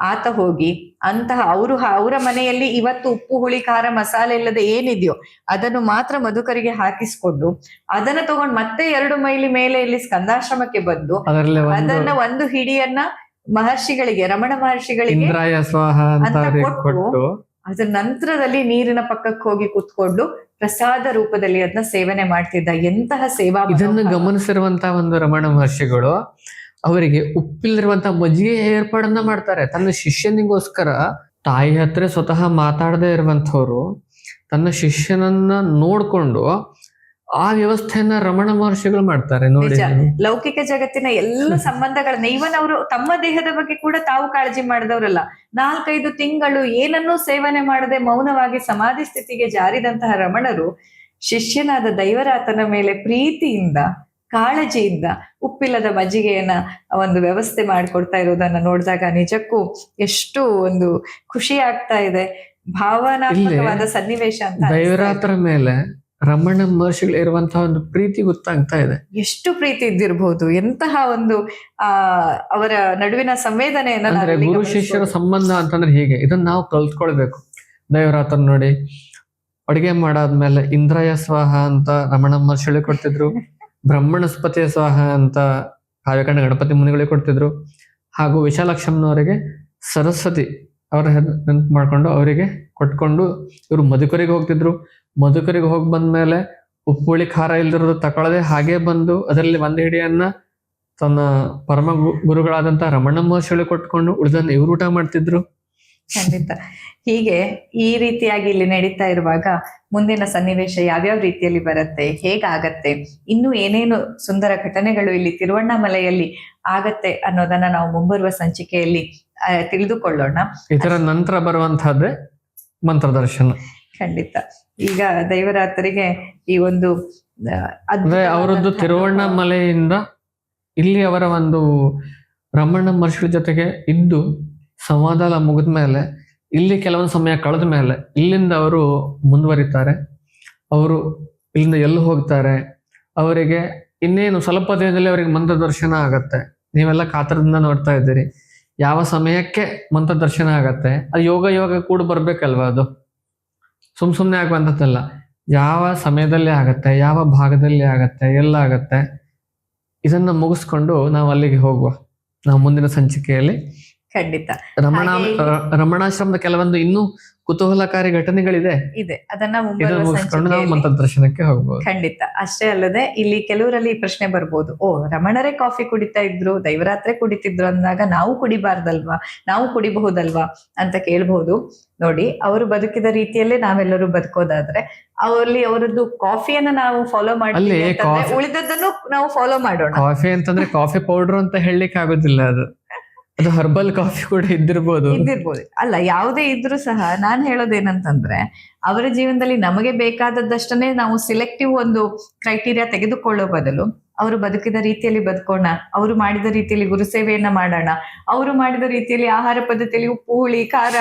ಆತ ಹೋಗಿ ಅಂತಹ ಅವರು ಅವರ ಮನೆಯಲ್ಲಿ ಇವತ್ತು ಉಪ್ಪು ಹುಳಿ ಖಾರ ಮಸಾಲೆ ಇಲ್ಲದೆ ಏನಿದೆಯೋ ಅದನ್ನು ಮಾತ್ರ ಮಧುಕರಿಗೆ ಹಾಕಿಸ್ಕೊಂಡು ಅದನ್ನ ತಗೊಂಡು ಮತ್ತೆ ಎರಡು ಮೈಲಿ ಮೇಲೆ ಇಲ್ಲಿ ಸ್ಕಂದಾಶ್ರಮಕ್ಕೆ ಬಂದು ಅದನ್ನ ಒಂದು ಹಿಡಿಯನ್ನ ಮಹರ್ಷಿಗಳಿಗೆ ರಮಣ ಮಹರ್ಷಿಗಳಿಗೆ ಅದ್ರ ನಂತರದಲ್ಲಿ ನೀರಿನ ಪಕ್ಕಕ್ಕೆ ಹೋಗಿ ಕುತ್ಕೊಂಡು ಪ್ರಸಾದ ರೂಪದಲ್ಲಿ ಅದನ್ನ ಸೇವನೆ ಮಾಡ್ತಿದ್ದ ಎಂತಹ ಸೇವಾ ಇದನ್ನು. ಗಮನಿಸಿರುವಂತಹ ಒಂದು ರಮಣ ಮಹರ್ಷಿಗಳು ಅವರಿಗೆ ಉಪ್ಪಿಲ್ಲಿರುವಂತಹ ಮಜ್ಜಿಗೆ ಏರ್ಪಾಡನ್ನ ಮಾಡ್ತಾರೆ ತನ್ನ ಶಿಷ್ಯನಿಗೋಸ್ಕರ ತಾಯಿ ಹತ್ರ ಸ್ವತಃ ಮಾತಾಡದೇ ಇರುವಂತವ್ರು ತನ್ನ ಶಿಷ್ಯನನ್ನ ನೋಡ್ಕೊಂಡು ಆ ವ್ಯವಸ್ಥೆಯನ್ನ ರಮಣ ಮಹರ್ಷಿಗಳು ಮಾಡ್ತಾರೆ ನೋಡಿ ಲೌಕಿಕ ಜಗತ್ತಿನ ಎಲ್ಲ [laughs] ಸಂಬಂಧಗಳನ್ನ ಇವನ್ ಅವರು ತಮ್ಮ ದೇಹದ ಬಗ್ಗೆ ಕೂಡ ತಾವು ಕಾಳಜಿ ಮಾಡಿದವರಲ್ಲ. ನಾಲ್ಕೈದು ತಿಂಗಳು ಏನನ್ನೂ ಸೇವನೆ ಮಾಡದೆ ಮೌನವಾಗಿ ಸಮಾಧಿ ಸ್ಥಿತಿಗೆ ಜಾರಿದಂತಹ ರಮಣರು ಶಿಷ್ಯನಾದ ದೈವರಾತನ ಮೇಲೆ ಪ್ರೀತಿಯಿಂದ ಕಾಳಜಿಯಿಂದ ಉಪ್ಪಿಲ್ಲದ ಮಜ್ಜಿಗೆಯನ್ನ ಒಂದು ವ್ಯವಸ್ಥೆ ಮಾಡಿಕೊಡ್ತಾ ಇರೋದನ್ನ ನೋಡಿದಾಗ ನಿಜಕ್ಕೂ ಎಷ್ಟು ಒಂದು ಖುಷಿ ಆಗ್ತಾ ಇದೆ. ಭಾವನಾತ್ಮಕವಾದ ಸನ್ನಿವೇಶ ಅಂತ ದೈವರಾತ್ರ ಮೇಲೆ ರಮಣ ಮಹರ್ಷಿಗಳು ಇರುವಂತಹ ಒಂದು ಪ್ರೀತಿ ಗೊತ್ತಾಗ್ತಾ ಇದೆ. ಎಷ್ಟು ಪ್ರೀತಿ ಇದ್ದಿರಬಹುದು ಎಂತಹ ಒಂದು ಆ ಅವರ ನಡುವಿನ ಸಂವೇದನೆ ಗುರು ಶಿಷ್ಯರ ಸಂಬಂಧ ಅಂತಂದ್ರೆ ಹೀಗೆ. ಇದನ್ನ ನಾವು ಕಲ್ತ್ಕೊಳ್ಬೇಕು. ದೇವರಾತ್ರ ನೋಡಿ ಅಡುಗೆ ಮಾಡಾದ್ಮೇಲೆ ಇಂದ್ರಯ ಸ್ವಾಹ ಅಂತ ರಮಣ ಮಹರ್ಷಿಗಳಿಗೆ ಕೊಡ್ತಿದ್ರು ಬ್ರಹ್ಮಣಸ್ಪತಿಯ ಸ್ವಾಹ ಅಂತ ಕಾವ್ಯಕಂಡ ಗಣಪತಿ ಮುನಿಗಳಿಗೆ ಕೊಡ್ತಿದ್ರು ಹಾಗೂ ವಿಶಾಲಕ್ಷಮ್ಮನವರಿಗೆ ಸರಸ್ವತಿ ಅವರ ನೆನಪು ಮಾಡ್ಕೊಂಡು ಅವರಿಗೆ ಕೊಟ್ಕೊಂಡು ಇವರು ಮಧುಕರಿಗೆ ಹೋಗ್ತಿದ್ರು. ಮಧುಕರಿಗೆ ಹೋಗಿ ಬಂದ್ಮೇಲೆ ಉಪ್ಪುಳಿ ಖಾರ ಇಲ್ದಿರೋದು ತಗೊಳ್ಳದೆ ಹಾಗೆ ಬಂದು ಅದರಲ್ಲಿ ಒಂದು ಹಿಡಿಯನ್ನ ತನ್ನ ಪರಮ ಗುರುಗಳಾದಂತಹ ಗುರುಗಳಾದಂತ ರಮಣ ಮಹರ್ಷಿಗಳಿಗೆ ಕೊಟ್ಕೊಂಡು ಉಳಿದನ್ನ ಇವ್ರು ಊಟ ಮಾಡ್ತಿದ್ರು. ಖಂಡಿತ. ಹೀಗೆ ಈ ರೀತಿಯಾಗಿ ಇಲ್ಲಿ ನಡೀತಾ ಇರುವಾಗ ಮುಂದಿನ ಸನ್ನಿವೇಶ ಯಾವ್ಯಾವ ರೀತಿಯಲ್ಲಿ ಬರುತ್ತೆ ಹೇಗಾಗತ್ತೆ ಇನ್ನು ಏನೇನು ಸುಂದರ ಘಟನೆಗಳು ಇಲ್ಲಿ ತಿರುವಣ್ಣಾಮಲೆಯಲ್ಲಿ ಆಗತ್ತೆ ಅನ್ನೋದನ್ನ ನಾವು ಮುಂಬರುವ ಸಂಚಿಕೆಯಲ್ಲಿ ತಿಳಿದುಕೊಳ್ಳೋಣ. ಇದರ ನಂತರ ಬರುವಂತಹದ್ದೇ ಮಂತ್ರದರ್ಶನ. ಖಂಡಿತ. ಈಗ ದೈವರಾತ್ರಿಗೆ ಈ ಒಂದು ಅವರದ್ದು ತಿರುವಣ್ಣ ಮಲೆಯಿಂದ ಇಲ್ಲಿ ಅವರ ಒಂದು ರಮಣ ಮಹರ್ಷಿ ಜೊತೆಗೆ ಇದ್ದು ಸಂವಾದ ಮುಗಿದ ಮೇಲೆ, ಇಲ್ಲಿ ಕೆಲವೊಂದು ಸಮಯ ಕಳೆದ ಮೇಲೆ ಇಲ್ಲಿಂದ ಅವರು ಮುಂದುವರಿತಾರೆ. ಅವರು ಇಲ್ಲಿಂದ ಎಲ್ಲಿ ಹೋಗ್ತಾರೆ? ಅವರಿಗೆ ಇನ್ನೇನು ಸ್ವಲ್ಪ ದಿನದಲ್ಲಿ ಅವರಿಗೆ ಮಂತ್ರ ದರ್ಶನ ಆಗತ್ತೆ. ನೀವೆಲ್ಲ ಕಾತರದಿಂದ ನೋಡ್ತಾ ಇದ್ದೀರಿ. ಯಾವ ಸಮಯಕ್ಕೆ ಮಂತ್ರ ದರ್ಶನ ಆಗತ್ತೆ? ಅದು ಯೋಗ ಯೋಗ ಕೂಡ ಬರ್ಬೇಕಲ್ವಾ ಅದು? ಸುಮ್ ಸುಮ್ಮನೆ ಆಗುವಂಥದ್ದಲ್ಲ ಯಾವ ಸಮಯದಲ್ಲಿ ಆಗತ್ತೆ, ಯಾವ ಭಾಗದಲ್ಲಿ ಆಗತ್ತೆ, ಎಲ್ಲ ಆಗತ್ತೆ, ಇದನ್ನ ಮುಗಿಸ್ಕೊಂಡು ನಾವು ಅಲ್ಲಿಗೆ ಹೋಗುವ. ನಾವು ಮುಂದಿನ ಸಂಚಿಕೆಯಲ್ಲಿ ಖಂಡಿತ. ರಮಣ ರಮಣಾಶ್ರಮದ ಕೆಲವೊಂದು ಇನ್ನೂ ಕುತೂಹಲಕಾರಿ ಘಟನೆಗಳಿದೆ. ಇದೆ. ಅದನ್ನ ದರ್ಶನಕ್ಕೆ ಹೋಗಬಹುದು ಖಂಡಿತ. ಅಷ್ಟೇ ಅಲ್ಲದೆ ಇಲ್ಲಿ ಕೆಲವರಲ್ಲಿ ಈ ಪ್ರಶ್ನೆ ಬರ್ಬೋದು. ಓ ರಮಣರೇ ಕಾಫಿ ಕುಡಿತಾ ಇದ್ರು ದೈವರಾತ್ರೆ ಕುಡಿತಿದ್ರು ಅಂದಾಗ ನಾವು ಕುಡಿಬಾರ್ದಲ್ವಾ? ನಾವು ಕುಡಿಬಹುದಲ್ವಾ? ಅಂತ ಕೇಳ್ಬಹುದು ನೋಡಿ ಅವರು ಬದುಕಿದ ರೀತಿಯಲ್ಲೇ ನಾವೆಲ್ಲರೂ ಬದುಕೋದಾದ್ರೆ ಅವರಲ್ಲಿ ಅವರದ್ದು ಕಾಫಿಯನ್ನ ನಾವು ಫಾಲೋ ಮಾಡಿ ಉಳಿದದ್ದನ್ನು ನಾವು ಫಾಲೋ ಮಾಡೋಣ. ಕಾಫಿ ಅಂತಂದ್ರೆ ಕಾಫಿ ಪೌಡರ್ ಅಂತ ಹೇಳಲಿಕ್ಕೆ ಆಗೋದಿಲ್ಲ ಅದು. ಅದು ಹರ್ಬಲ್ ಕಾಫಿ ಕೂಡ ಇದ್ದಿರ್ಬೋದು. ಇದ್ದಿರ್ಬೋದು. ಅಲ್ಲ, ಯಾವುದೇ ಇದ್ರೂ ಸಹ ನಾನ್ ಹೇಳೋದೇನಂತಂದ್ರೆ, ಅವರ ಜೀವನದಲ್ಲಿ ನಮಗೆ ಬೇಕಾದದ್ದಷ್ಟನ್ನೇ ನಾವು ಸೆಲೆಕ್ಟಿವ್ ಒಂದು ಕ್ರೈಟೀರಿಯಾ ತೆಗೆದುಕೊಳ್ಳೋ ಬದಲು, ಅವರು ಬದುಕಿದ ರೀತಿಯಲ್ಲಿ ಬದುಕೋಣ, ಅವರು ಮಾಡಿದ ರೀತಿಯಲ್ಲಿ ಗುರುಸೇವೆಯನ್ನ ಮಾಡೋಣ, ಅವರು ಮಾಡಿದ ರೀತಿಯಲ್ಲಿ ಆಹಾರ ಪದ್ಧತಿಯಲ್ಲಿ ಉಪ್ಪು, ಹುಳಿ, ಖಾರ,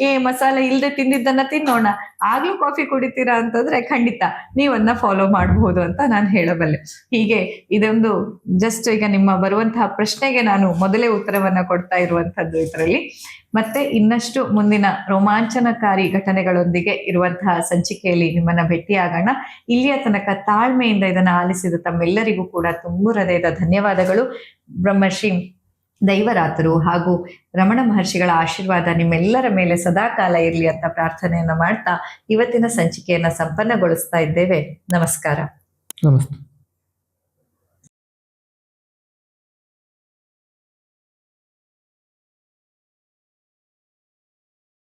ಏ, ಮಸಾಲೆ ಇಲ್ಲದೆ ತಿಂದಿದ್ದನ್ನ ತಿನ್ನೋಣ ಆಗ್ಲೂ ಕಾಫಿ ಕುಡಿತೀರಾ ಅಂತಂದ್ರೆ ಖಂಡಿತ ನೀವನ್ನ ಫಾಲೋ ಮಾಡಬಹುದು ಅಂತ ನಾನು ಹೇಳಬಲ್ಲೆ. ಹೀಗೆ ಇದೊಂದು ಜಸ್ಟ್ ಈಗ ನಿಮ್ಮ ಬರುವಂತಹ ಪ್ರಶ್ನೆಗೆ ನಾನು ಮೊದಲೇ ಉತ್ತರವನ್ನ ಕೊಡ್ತಾ ಇರುವಂತಹದ್ದು ಇದರಲ್ಲಿ. ಮತ್ತೆ ಇನ್ನಷ್ಟು ಮುಂದಿನ ರೋಮಾಂಚನಕಾರಿ ಘಟನೆಗಳೊಂದಿಗೆ ಇರುವಂತಹ ಸಂಚಿಕೆಯಲ್ಲಿ ನಿಮ್ಮನ್ನ ಭೇಟಿಯಾಗೋಣ. ಇಲ್ಲಿಯ ತನಕ ತಾಳ್ಮೆಯಿಂದ ಇದನ್ನ ಆಲಿಸಿದ ತಮ್ಮೆಲ್ಲರಿಗೂ ಕೂಡ ತುಂಬು ಹೃದಯದ ಧನ್ಯವಾದಗಳು. ಬ್ರಹ್ಮಶ್ರೀ ದೈವರಾತರು ಹಾಗೂ ರಮಣ ಮಹರ್ಷಿಗಳ ಆಶೀರ್ವಾದ ನಿಮ್ಮೆಲ್ಲರ ಮೇಲೆ ಸದಾಕಾಲ ಇರಲಿ ಅಂತ ಪ್ರಾರ್ಥನೆಯನ್ನ ಮಾಡ್ತಾ ಇವತ್ತಿನ ಸಂಚಿಕೆಯನ್ನ ಸಂಪನ್ನಗೊಳಿಸ್ತಾ ಇದ್ದೇವೆ. ನಮಸ್ಕಾರ. ನಮಸ್ತೆ.